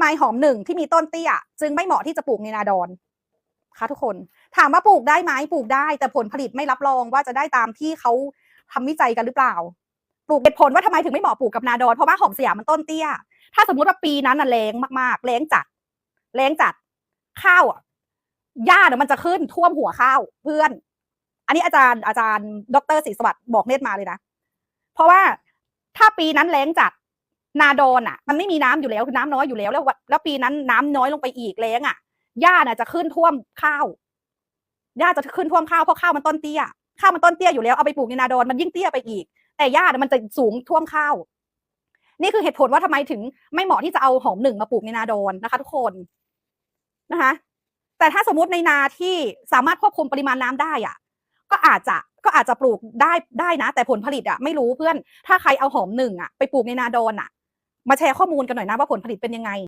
ไมหอมหนึ่งที่มีต้นเตี้ย จึงไม่เหมาะที่จะปลูกในนาดอนคะทุกคนถามว่าปลูกได้ไหมปลูกได้ แต่ผลผลิตไม่รับรองว่าจะได้ตามที่เขาทำวิจัยกันหรือเปล่า ปลูกเหตุผลว่าทำไมถึงไม่เหมาะปลูกกับนาดอนเพราะว่าหอมสยามมันต้นเตี้ย ถ้าสมมุติว่าปีนั้นน่ะแรงมากๆแรงจัดแรงจัดข้าวอะหญ้าเนี่ยมันจะขึ้นท่วมหัวข้าวเพื่อน อันนี้อาจารย์อาจารย์ ดรศรีสวัสดิ์บอกเนตรมาเลยนะ เพราะว่าถ้าปีนั้นแรงจัด นาดอนอะ มันไม่มีน้ำอยู่แล้วน้ำน้อยอยู่แล้วแล้ววันแล้วปีนั้นน้ำน้อยลงไปอีกแรงอะหญ้าน่ะจะขึ้นท่วมข้าวหญ้าจะขึ้นท่วมข้าวเพราะข้าวมันต้นเตี้ยข้าวมันต้นเตี้ยอยู่แล้วเอาไปปลูกในนาดอนมันยิ่งเตี้ยไปอีก แต่หญ้าน่ะมันจะสูงท่วมข้าว นี่คือเหตุผลว่าทำไมถึงไม่เหมาะที่จะเอาหอมหนึ่งมาปลูกในนาดอนนะคะ ทุกคนนะคะ แต่ถ้าสมมติในนาที่สามารถควบคุมปริมาณน้ำได้อะ ก็อาจจะก็อาจจะปลูกได้ได้นะ แต่ผลผลิตอะไม่รู้เพื่อน ถ้าใครเอาหอมหนึ่งอะไปปลูกในนาดอนอะ มาแชร์ข้อมูลกันหน่อยนะว่าผลผลิตเป็นยังไง